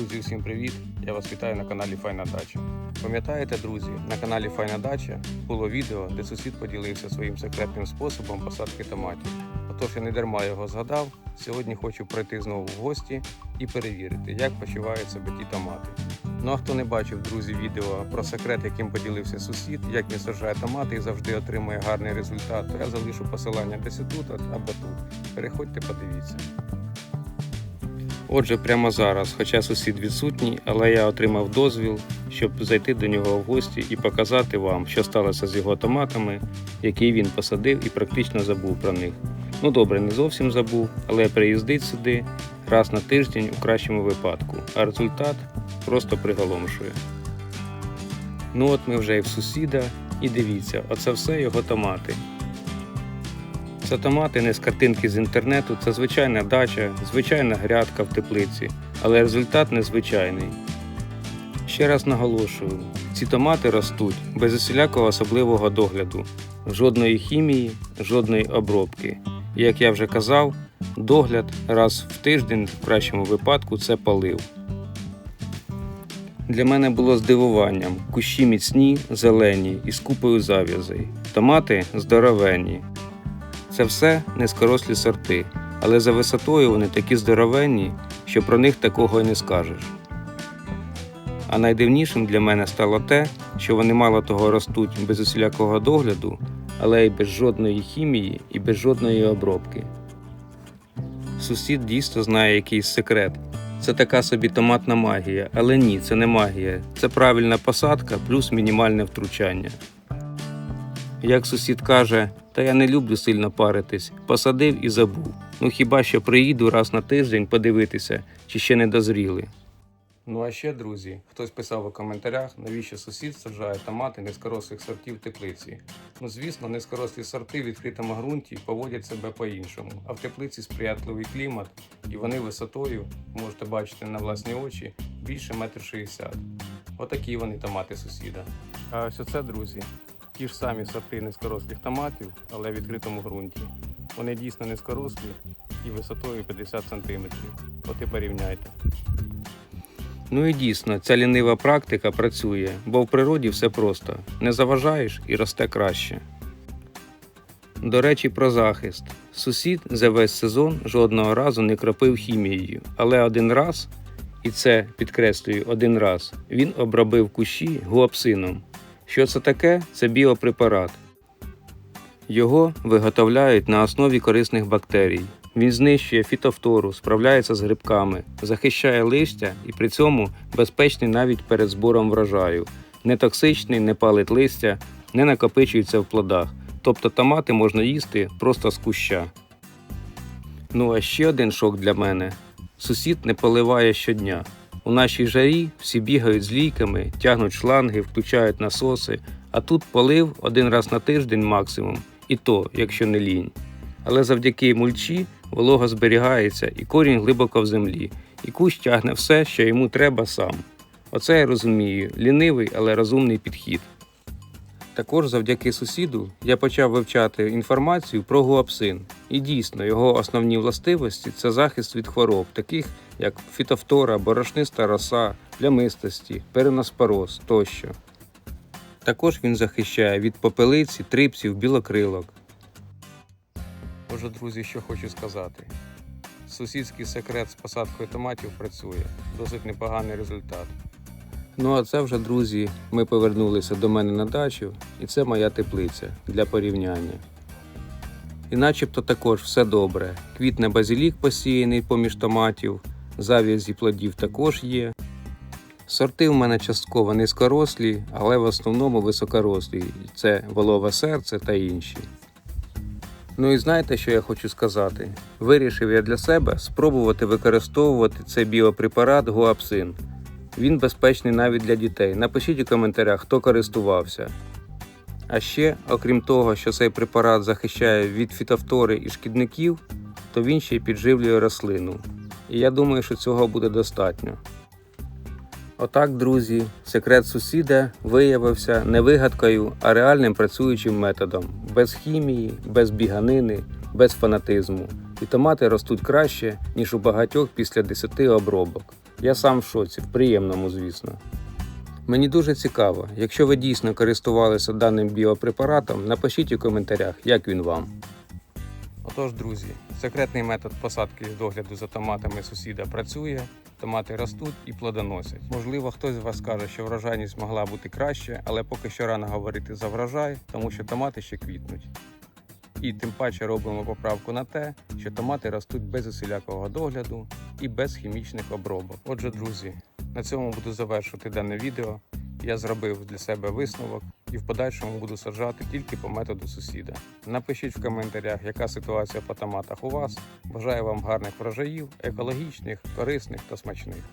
Друзі, всім привіт! Я вас вітаю на каналі Файна Дача. Пам'ятаєте, друзі, на каналі Файна Дача було відео, де сусід поділився своїм секретним способом посадки томатів. Отож я не дарма його згадав. Сьогодні хочу пройти знову в гості і перевірити, як почувають себе ті томати. Ну а хто не бачив, друзі, відео про секрет, яким поділився сусід, як він саджає томати і завжди отримує гарний результат, то я залишу посилання десь тут або тут. Переходьте, подивіться. Отже, прямо зараз, хоча сусід відсутній, але я отримав дозвіл, щоб зайти до нього в гості і показати вам, що сталося з його томатами, які він посадив і практично забув про них. Ну добре, не зовсім забув, але приїздить сюди раз на тиждень у кращому випадку, а результат просто приголомшує. Ну от ми вже і в сусіда, і дивіться, оце все його томати. Це не з картинки з інтернету, це звичайна дача, звичайна грядка в теплиці, але результат незвичайний. Ще раз наголошую, ці томати ростуть без усілякого особливого догляду, жодної хімії, жодної обробки. Як я вже казав, догляд раз в тиждень, в кращому випадку, це полив. Для мене було здивуванням кущі міцні, зелені і з купою зав'язей, томати здоровенні. Це все низькорослі сорти, але за висотою вони такі здоровенні, що про них такого й не скажеш. А найдивнішим для мене стало те, що вони мало того ростуть без усілякого догляду, але й без жодної хімії і без жодної обробки. Сусід дійсно знає якийсь секрет. Це така собі томатна магія, але ні, це не магія. Це правильна посадка плюс мінімальне втручання. Як сусід каже, та я не люблю сильно паритись, посадив і забув. Ну хіба що приїду раз на тиждень подивитися, чи ще не дозріли. Ну а ще, друзі, хтось писав у коментарях, навіщо сусід саджає томати низькорослих сортів теплиці. Ну звісно, низькорослі сорти в відкритому ґрунті поводять себе по-іншому, а в теплиці сприятливий клімат, і вони висотою, можете бачити на власні очі, більше метр шістдесят. Отакі вони томати сусіда. А ось оце, друзі, ті ж самі сорти низькорослих томатів, але в відкритому ґрунті. Вони дійсно низькорослі і висотою 50 см. От і порівняйте. Ну і дійсно, ця лінива практика працює, бо в природі все просто. Не заважаєш і росте краще. До речі, про захист. Сусід за весь сезон жодного разу не кропив хімією, але один раз, і це підкреслюю один раз, він обробив кущі гуапсином. Що це таке? Це біопрепарат. Його виготовляють на основі корисних бактерій. Він знищує фітофтору, справляється з грибками, захищає листя і при цьому безпечний навіть перед збором врожаю. Не токсичний, не палить листя, не накопичується в плодах. Тобто томати можна їсти просто з куща. Ну а ще один шок для мене: сусід не поливає щодня. У нашій жарі всі бігають з лійками, тягнуть шланги, включають насоси, а тут полив один раз на тиждень максимум, і то, якщо не лінь. Але завдяки мульчі волога зберігається і корінь глибоко в землі, і кущ тягне все, що йому треба сам. Оце я розумію, лінивий, але розумний підхід. Також завдяки сусіду я почав вивчати інформацію про гуапсин. І дійсно, його основні властивості це захист від хвороб, таких як фітофтора, борошниста роса, плямистості, переноспороз тощо. Також він захищає від попелиці, трипсів, білокрилок. Отже, друзі, що хочу сказати. Сусідський секрет з посадкою томатів працює. Досить непоганий результат. Ну а це вже, друзі, ми повернулися до мене на дачу, і це моя теплиця для порівняння. І начебто також все добре. Квітне базилік посіяний поміж томатів, зав'язі плодів також є. Сорти в мене частково низькорослі, але в основному високорослі. Це волове серце та інші. Ну і знаєте, що я хочу сказати? Вирішив я для себе спробувати використовувати цей біопрепарат гуапсин. Він безпечний навіть для дітей. Напишіть у коментарях, хто користувався. А ще, окрім того, що цей препарат захищає від фітофтори і шкідників, то він ще й підживлює рослину. І я думаю, що цього буде достатньо. Отак, друзі, секрет сусіда виявився не вигадкою, а реальним працюючим методом, без хімії, без біганини, без фанатизму. І томати ростуть краще, ніж у багатьох після 10 обробок. Я сам в шоці, в приємному, звісно. Мені дуже цікаво, якщо ви дійсно користувалися даним біопрепаратом, напишіть у коментарях, як він вам. Отож, друзі, секретний метод посадки і догляду за томатами сусіда працює, томати ростуть і плодоносять. Можливо, хтось з вас скаже, що врожайність могла бути краще, але поки що рано говорити за врожай, тому що томати ще квітнуть. І тим паче робимо поправку на те, що томати ростуть без усілякого догляду і без хімічних обробок. Отже, друзі, на цьому буду завершувати дане відео. Я зробив для себе висновок і в подальшому буду саджати тільки по методу сусіда. Напишіть в коментарях, яка ситуація по томатах у вас. Бажаю вам гарних врожаїв, екологічних, корисних та смачних.